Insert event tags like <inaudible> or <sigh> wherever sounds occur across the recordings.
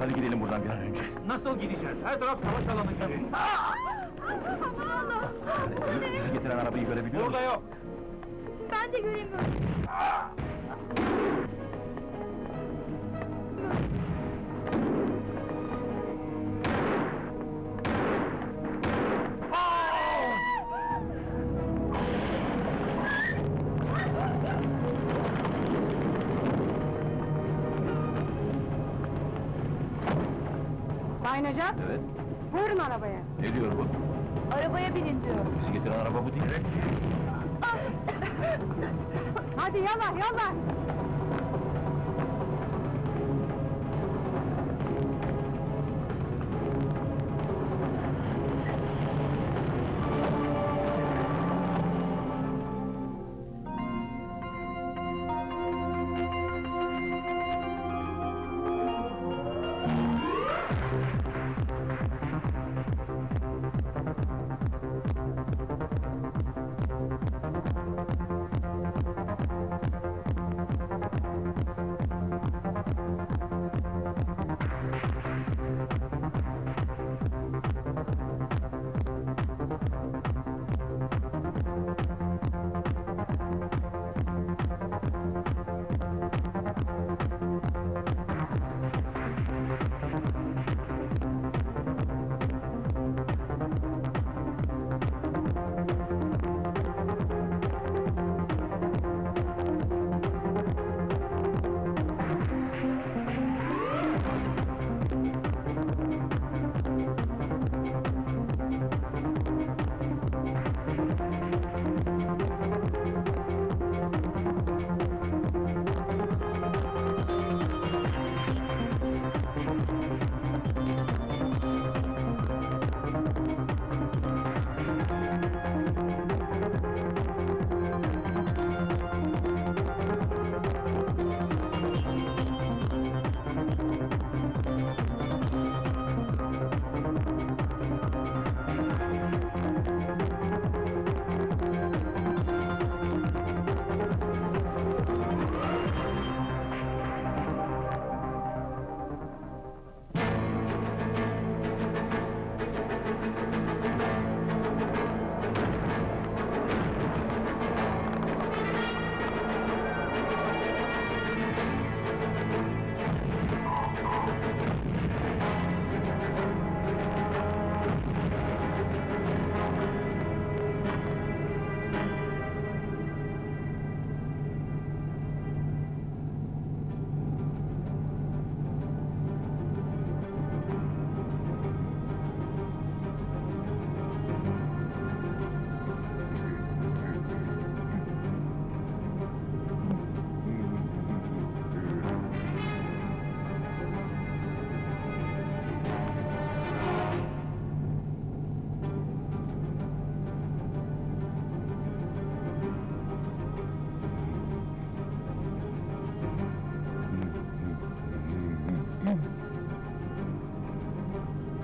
Hadi gidelim buradan bir an önce. Nasıl gideceğiz? Her taraf savaş alanı gibi. Bay Necat, Evet. buyurun arabaya. Ne diyor bu? Arabaya binin diyor. Bizi getiren araba bu değil. <laughs> Hadi yallah yallah!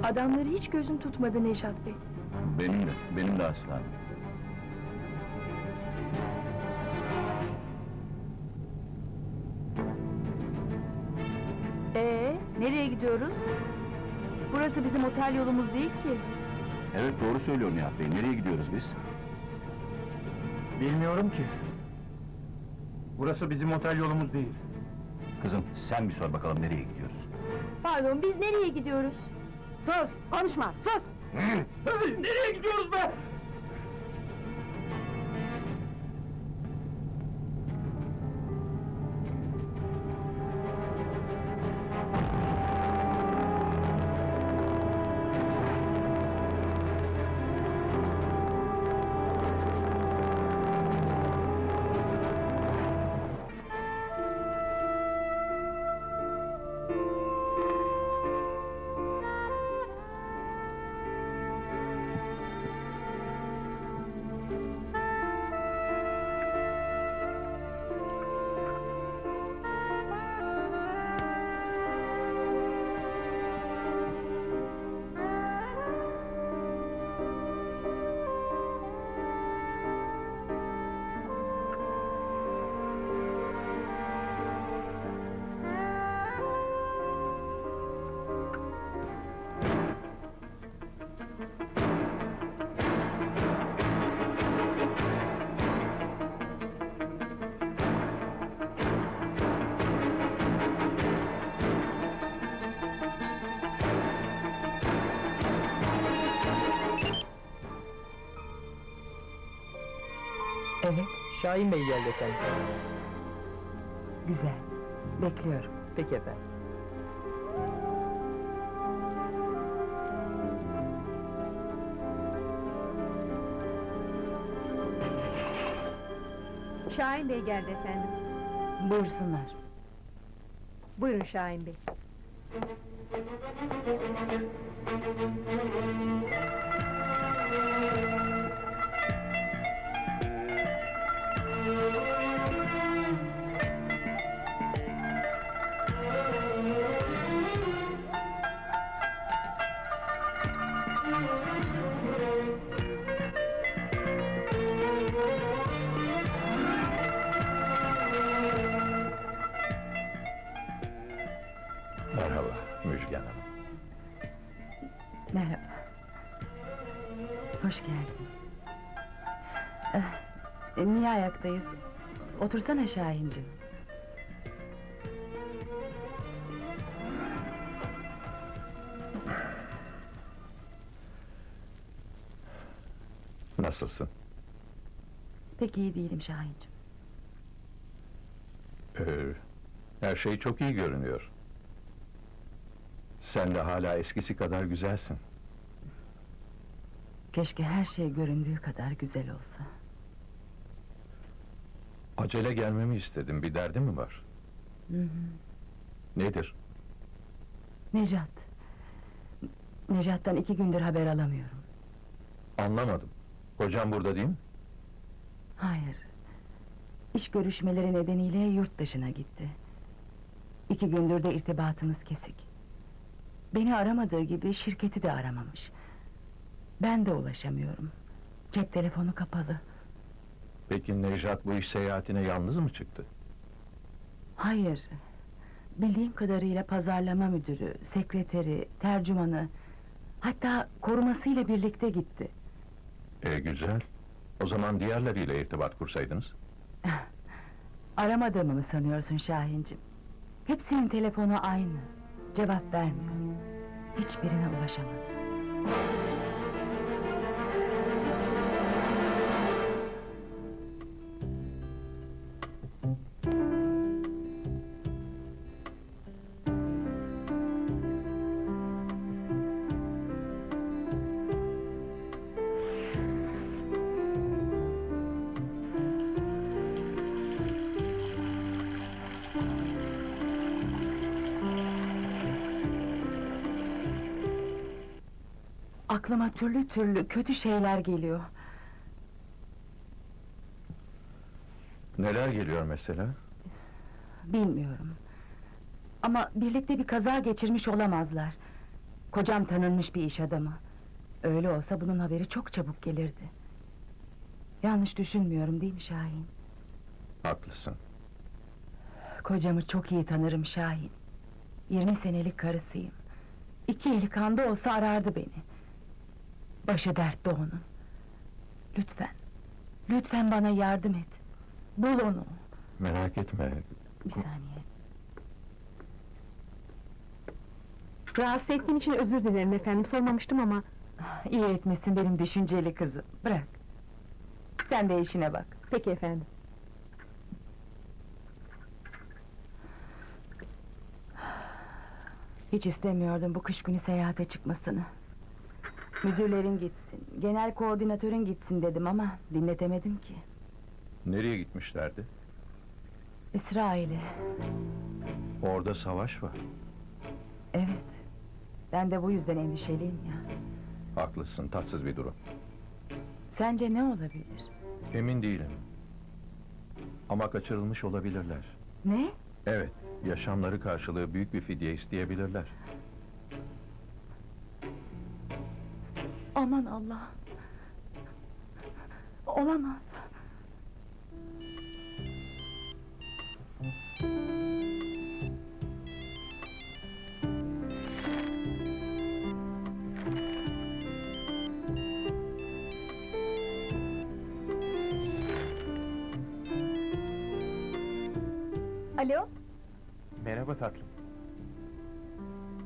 Adamları hiç gözüm tutmadı Neşat Bey. Benim de, benim de aslan. Ee, nereye gidiyoruz? Burası bizim otel yolumuz değil ki. Evet doğru söylüyor Nihat Bey. Nereye gidiyoruz biz? Bilmiyorum ki. Burası bizim otel yolumuz değil. Kızım sen bir sor bakalım nereye gidiyoruz? Pardon, biz nereye gidiyoruz? Sus, konuşma, sus! Nereye gidiyoruz be? Bey geldi efendim. güzel. Bekliyorum. Peki efendim. Şahin Bey geldi efendim. Buyursunlar. Buyurun Şahin Bey. Ayaktayız? Otursana Şahincim. Nasılsın? Pek iyi değilim Şahincim. Ee, her şey çok iyi görünüyor. Sen de hala eskisi kadar güzelsin. Keşke her şey göründüğü kadar güzel olsa. Acele gelmemi istedim. Bir derdin mi var? Hı hı. Nedir? Nejat. Nejat'tan iki gündür haber alamıyorum. Anlamadım. Kocam burada değil mi? Hayır. İş görüşmeleri nedeniyle yurt dışına gitti. İki gündür de irtibatımız kesik. Beni aramadığı gibi şirketi de aramamış. Ben de ulaşamıyorum. Cep telefonu kapalı. Peki Nejat bu iş seyahatine yalnız mı çıktı? Hayır. Bildiğim kadarıyla pazarlama müdürü, sekreteri, tercümanı... ...hatta korumasıyla birlikte gitti. E güzel. O zaman diğerleriyle irtibat kursaydınız. <laughs> Aramadığımı mı sanıyorsun Şahincim? Hepsinin telefonu aynı. Cevap vermiyor. Hiçbirine ulaşamadım. Aklıma türlü türlü kötü şeyler geliyor. Neler geliyor mesela? Bilmiyorum. Ama birlikte bir kaza geçirmiş olamazlar. Kocam tanınmış bir iş adamı. Öyle olsa bunun haberi çok çabuk gelirdi. Yanlış düşünmüyorum değil mi Şahin? Haklısın. Kocamı çok iyi tanırım Şahin. 20 senelik karısıyım. İki eli kanda olsa arardı beni. Başı dertte onun. Lütfen, lütfen bana yardım et. Bul onu. Merak etme. Bir saniye. Rahatsız ettiğim için özür dilerim efendim. Sormamıştım ama. İyi etmesin benim düşünceli kızım. Bırak. Sen de işine bak. Peki efendim. Hiç istemiyordum bu kış günü seyahate çıkmasını. Müdürlerin gitsin, genel koordinatörün gitsin dedim ama dinletemedim ki. Nereye gitmişlerdi? İsrail'e, Orada savaş var. evet. Ben de bu yüzden endişeliyim ya. Haklısın, tatsız bir durum. Sence ne olabilir? Emin değilim. Ama kaçırılmış olabilirler. Ne? Evet, yaşamları karşılığı büyük bir fidye isteyebilirler. Aman Allah! Olamaz! Alo? Merhaba tatlım.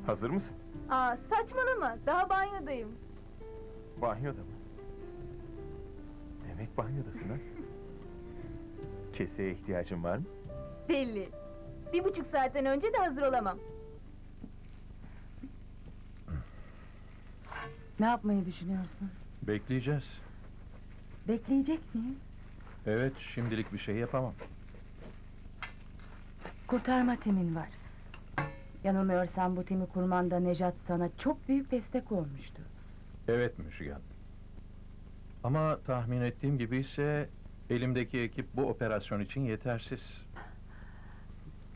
Hazır mısın? Aa, saçmalama. Daha banyodayım. Banyoda mı? Demek banyodasın ha? Keseye ihtiyacın var mı? Belli. Bir buçuk saatten önce de hazır olamam. Ne yapmayı düşünüyorsun? Bekleyeceğiz. Bekleyecek miyim? Evet, şimdilik bir şey yapamam. Kurtarma temin var. Yanılmıyorsam bu timi kurmanda Nejat sana çok büyük destek olmuştu. Evet Müjgan. Ama tahmin ettiğim gibi ise elimdeki ekip bu operasyon için yetersiz.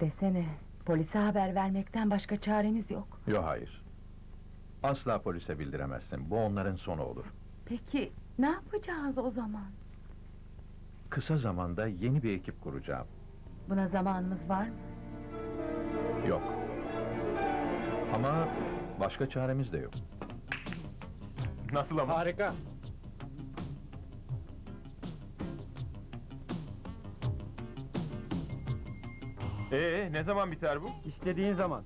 Desene, polise haber vermekten başka çaremiz yok. Yo hayır. Asla polise bildiremezsin. Bu onların sonu olur. Peki, ne yapacağız o zaman? Kısa zamanda yeni bir ekip kuracağım. Buna zamanımız var mı? Yok. Ama başka çaremiz de yok. Nasıl ama? Harika. Ee, ne zaman biter bu? İstediğin zaman.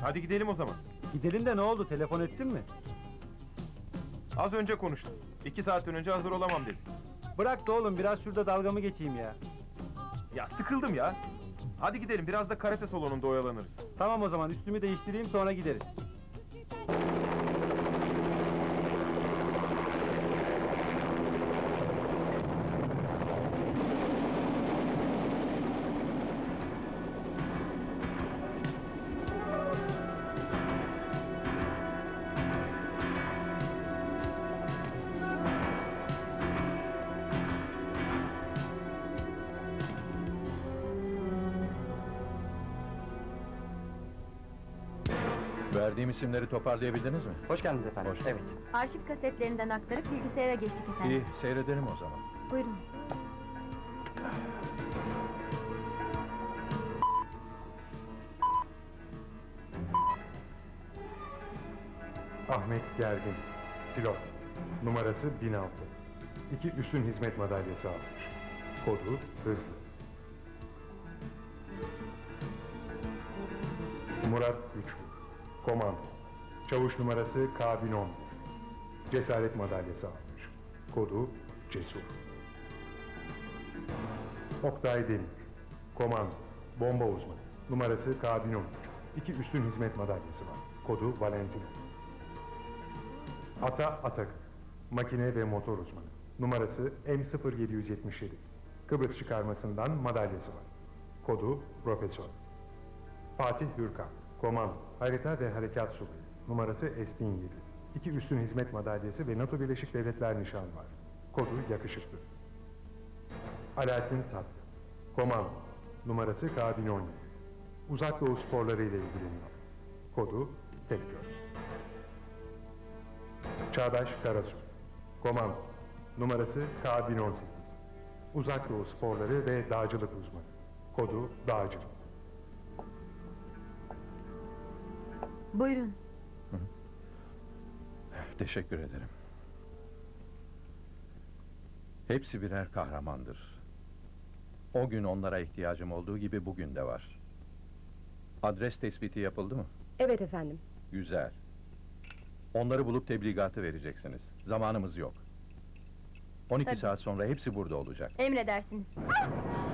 Hadi gidelim o zaman. Gidelim de ne oldu? Telefon ettin mi? Az önce konuştum. İki saatten önce hazır olamam dedi. Bırak da oğlum biraz şurada dalgamı geçeyim ya. Ya sıkıldım ya. Hadi gidelim biraz da karate salonunda oyalanırız. Tamam o zaman üstümü değiştireyim sonra gideriz. İsimleri toparlayabildiniz mi? Hoş geldiniz efendim. Hoş evet. Arşiv kasetlerinden aktarıp bilgisayara geçtik efendim. İyi, seyredelim o zaman. Buyurun. Ahmet Gergin, pilot. Numarası 1006. İki üstün hizmet madalyası almış. Kodu hızlı. Murat Güçlü, komando. Çavuş numarası K1011. Cesaret madalyası almış. Kodu cesur. Oktay Demir, komando. Bomba uzmanı. Numarası K1013. İki üstün hizmet madalyası var. Kodu Valentino. Ata Atak, makine ve motor uzmanı. Numarası M0777. Kıbrıs çıkarmasından madalyası var. Kodu Profesör. Fatih Hürkan, komando, harita ve harekat subayı. Numarası S1007. İki üstün hizmet madalyası ve NATO Birleşik Devletler nişanı var. Kodu yakışıklı. Alaaddin Tatlı, komando, numarası K1017. Uzak Doğu sporları ile ilgileniyor. Kodu tek göz. Çağdaş Karasu. Komando. Numarası K1018. Uzak Doğu sporları ve dağcılık uzmanı. Kodu dağcılık. Buyurun. Teşekkür ederim. Hepsi birer kahramandır. O gün onlara ihtiyacım olduğu gibi bugün de var. Adres tespiti yapıldı mı? Evet efendim. Güzel. Onları bulup tebligatı vereceksiniz. Zamanımız yok. 12 Tabii. saat sonra hepsi burada olacak. Emredersiniz. İmdat! <laughs>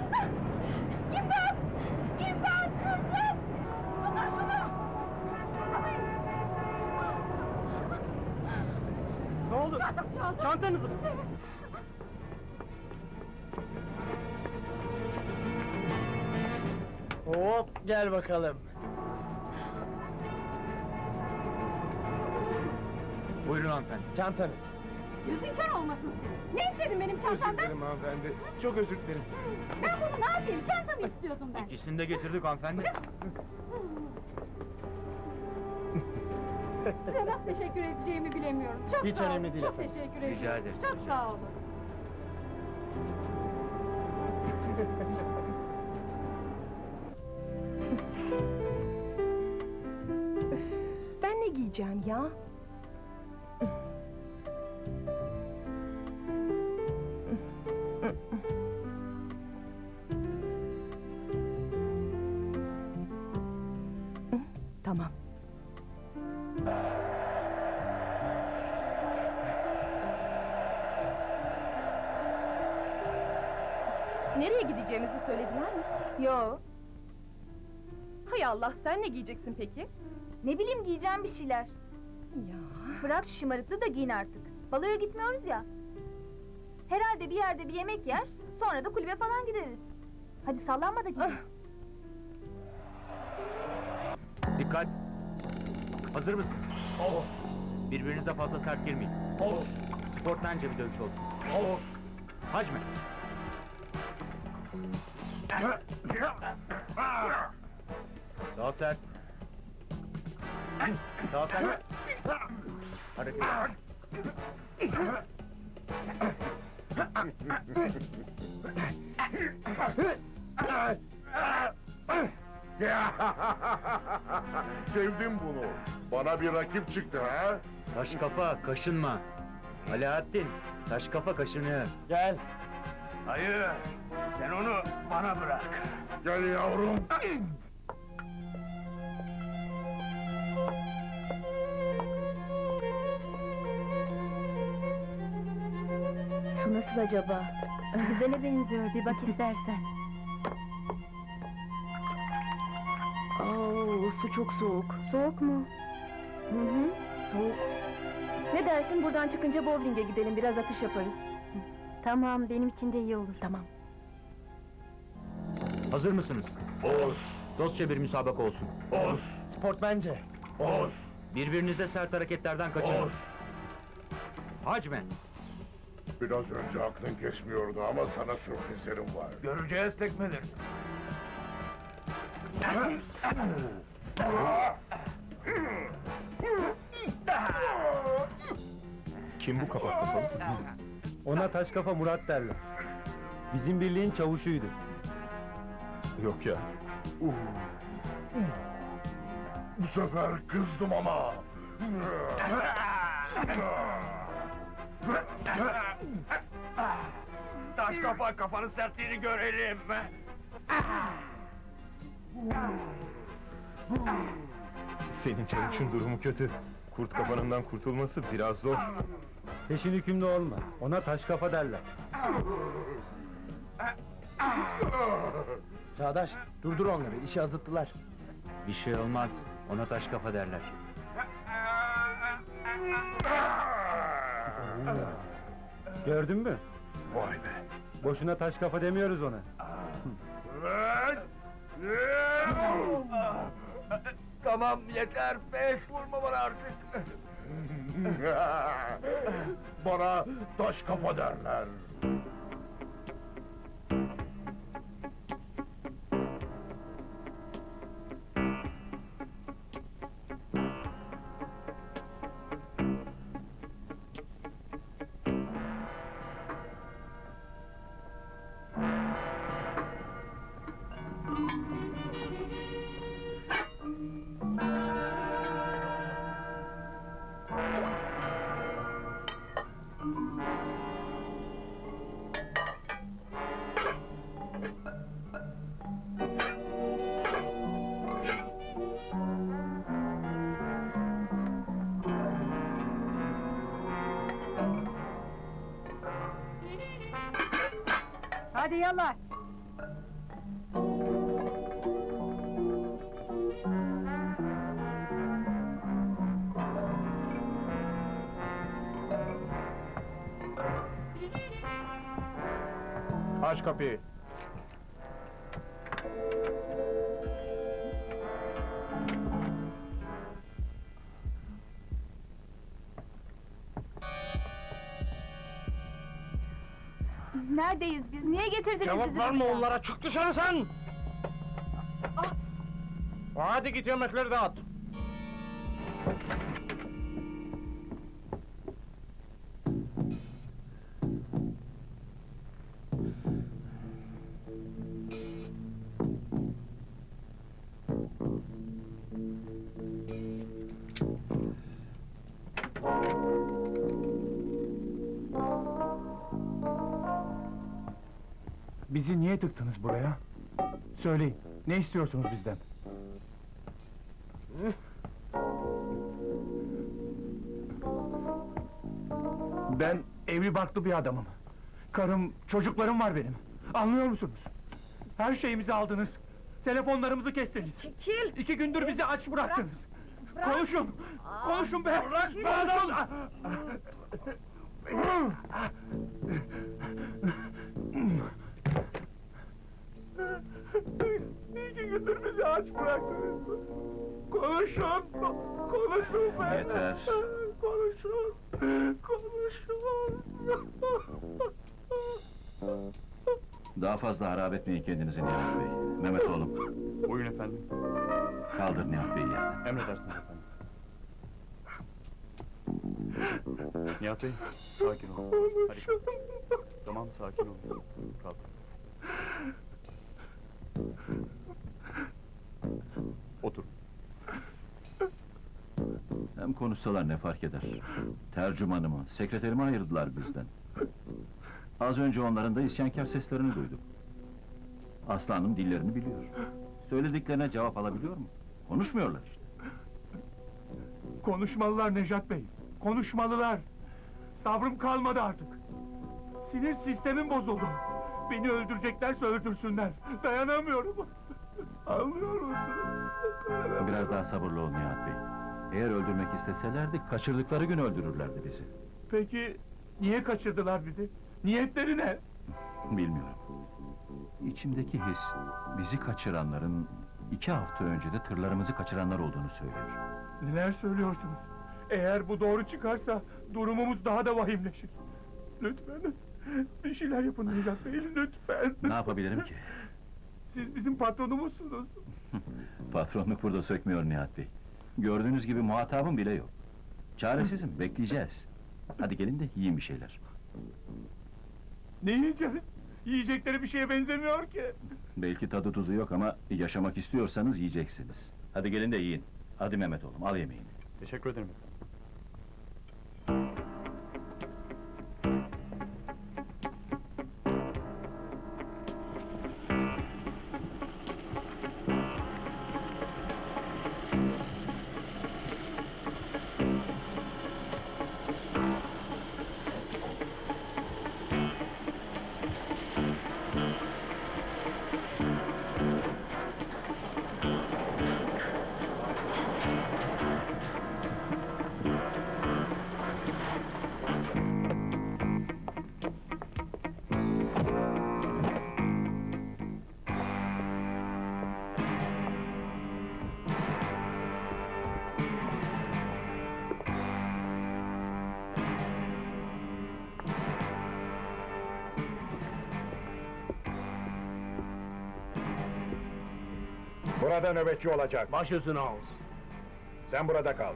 Çantanızı mı? Hop gel bakalım. Buyurun hanımefendi. Çantanız. Yüzün kör olmasın senin. Ne istedin benim çantamdan? hanımefendi. Çok özür dilerim. Ben bunu ne yapayım? Çantamı istiyordum ben. İkisini de getirdik hanımefendi. Size nasıl teşekkür edeceğimi bilemiyorum. Çok Hiç sağ olun. önemli değil Çok efendim. teşekkür Rica ediyorum. ederim, Çok rica sağ olun. Ben ne giyeceğim ya? Nereye gideceğimizi söylediler mi? Yo. Hay Allah sen ne giyeceksin peki? Ne bileyim giyeceğim bir şeyler. Ya. Bırak şu şımarıklığı da giyin artık. Baloya gitmiyoruz ya. Herhalde bir yerde bir yemek yer, sonra da kulübe falan gideriz. Hadi sallanma da giyin. Dikkat! Hazır mısın? Birbirinize fazla sert girmeyin. Sportmence bir dövüş olsun. Hacme! Daha sert. Daha sert. Hareket et. Sevdim bunu. Bana bir rakip çıktı ha? Taş kafa, kaşınma. Alaaddin, taş kafa kaşınıyor. Gel. Hayır, sen onu bana bırak. Gel yavrum. Su nasıl acaba? Güzele benziyor, bir bak istersen. Oo, su çok soğuk. Soğuk mu? Hı hı. Soğuk. Ne dersin buradan çıkınca bowling'e gidelim biraz atış yaparız. Tamam, benim için de iyi olur. Tamam. Hazır mısınız? Oz, Dostça bir müsabaka olsun. Oz, Sportmence. Oz, Birbirinize sert hareketlerden kaçının. Oz. Hacme. Biraz önce aklın kesmiyordu ama sana sürprizlerim var. Göreceğiz tekmeleri. Kim bu kafa kafalı? Ona taş kafa Murat derler. Bizim birliğin çavuşuydu. Yok ya. Uh. Bu sefer kızdım ama. Taş kafa kafanın sertliğini görelim. Senin çavuşun durumu kötü. Kurt kafanından kurtulması biraz zor. Peşin hükümlü olma. Ona taş kafa derler. Çağdaş, durdur onları. İşi azıttılar. Bir şey olmaz. Ona taş kafa derler. Gördün mü? Vay be. Boşuna taş kafa demiyoruz ona. tamam yeter pes vurma bana artık. <laughs> bana taş kafa derler. Hadi yallah. Aç kapıyı. Neredeyiz biz? Niye getirdiniz Cevap bizi verme buraya? onlara. Çık dışarı sen! Hadi git yemekleri dağıt. Bizi niye tıktınız buraya? Söyleyin, ne istiyorsunuz bizden? Ben evli barklı bir adamım. Karım, çocuklarım var benim. Anlıyor musunuz? Her şeyimizi aldınız. Telefonlarımızı kestiniz. Çekil! İki gündür bizi aç bıraktınız. Konuşun! Konuşun be! Konuşun! İki <laughs> gündür bizi aç bıraktınız. Konuşun! Konuşun be! Yeter. Konuşun! Konuşun! Daha fazla harap etmeyin kendinizi Nihat Bey. Mehmet oğlum, Buyurun efendim. kaldır Nihat Bey'i yerden. Emredersiniz efendim. Nihat Bey, sakin olun. Hadi. Tamam, sakin olun. Kalk. Otur. Hem konuşsalar ne fark eder? Tercümanımı, sekreterimi ayırdılar bizden. Az önce onların da isyankar seslerini duydum. Aslanım dillerini biliyor. Söylediklerine cevap alabiliyor mu? Konuşmuyorlar işte. Konuşmalılar Nejat Bey. Konuşmalılar. Sabrım kalmadı artık. Sinir sistemim bozuldu. Beni öldüreceklerse öldürsünler. Dayanamıyorum. Anlıyor musunuz? Biraz daha sabırlı ol Nihat Bey. Eğer öldürmek isteselerdi, kaçırdıkları gün öldürürlerdi bizi. Peki niye kaçırdılar bizi? Niyetleri ne? Bilmiyorum. İçimdeki his, bizi kaçıranların iki hafta önce de tırlarımızı kaçıranlar olduğunu söylüyor. Neler söylüyorsunuz? Eğer bu doğru çıkarsa durumumuz daha da vahimleşir. Lütfen bir şeyler yapın Nejat Bey lütfen. Ne yapabilirim ki? Siz bizim patronumuzsunuz. <laughs> Patronluk burada sökmüyor Nihat Bey. Gördüğünüz gibi muhatabım bile yok. Çaresizim, bekleyeceğiz. Hadi gelin de yiyin bir şeyler. Ne yiyeceğiz? Yiyecekleri bir şeye benzemiyor ki. Belki tadı tuzu yok ama yaşamak istiyorsanız yiyeceksiniz. Hadi gelin de yiyin. Hadi Mehmet oğlum, al yemeğini. Teşekkür ederim efendim. Burada nöbetçi olacak. Baş üstüne Oğuz. Sen burada kal.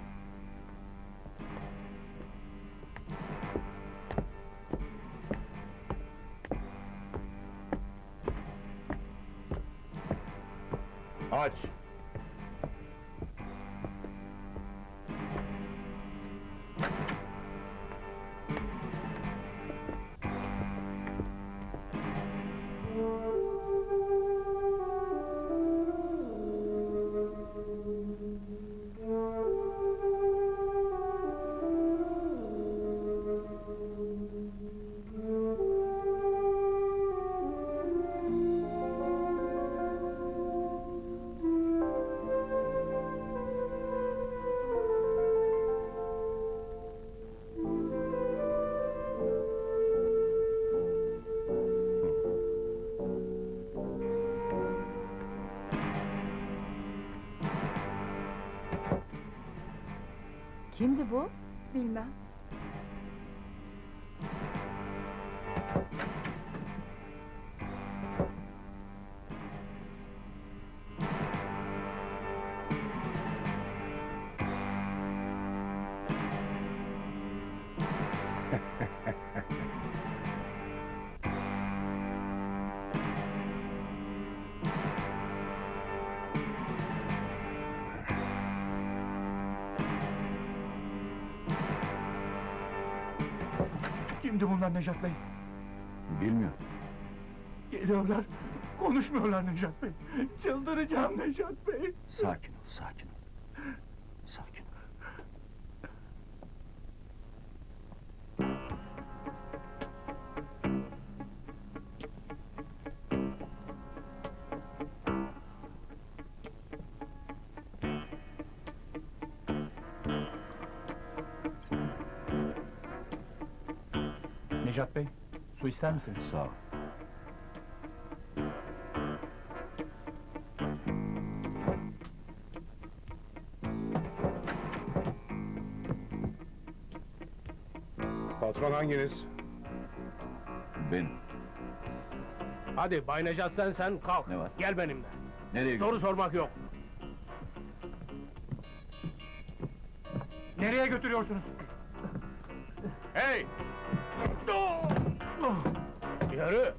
Kimdi bu? Bilmem. <laughs> Kimdi bunlar Nejat Bey? Bilmiyorum. Geliyorlar. Konuşmuyorlar Nejat Bey. Çıldıracağım Nejat Bey. Sakin ol, sakin ol. İster misiniz? Sağ ol. Patron hanginiz? Benim. Hadi Bay Necat sen sen kalk. Ne var? Gel benimle. Nereye Soru sormak yok. Nereye götürüyorsunuz? Hey! Yürü!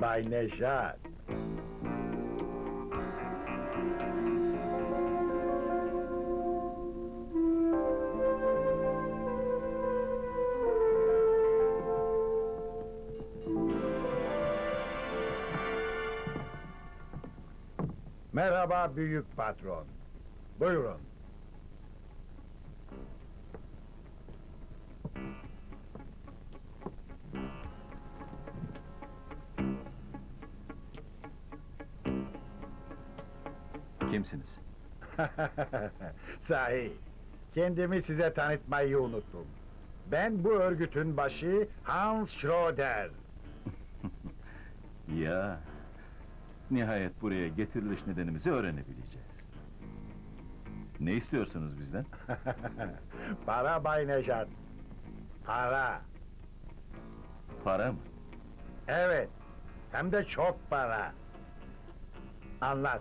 Bay Nejat. Merhaba büyük patron. Buyurun. Kimsiniz? <laughs> Sahi, kendimi size tanıtmayı unuttum. Ben bu örgütün başı Hans Schroeder. <laughs> Ya, nihayet buraya getiriliş nedenimizi öğrenebileceğiz. Ne istiyorsunuz bizden? <laughs> Para Bay Nejat. Para. Para mı? Evet. Hem de çok para. Anlat.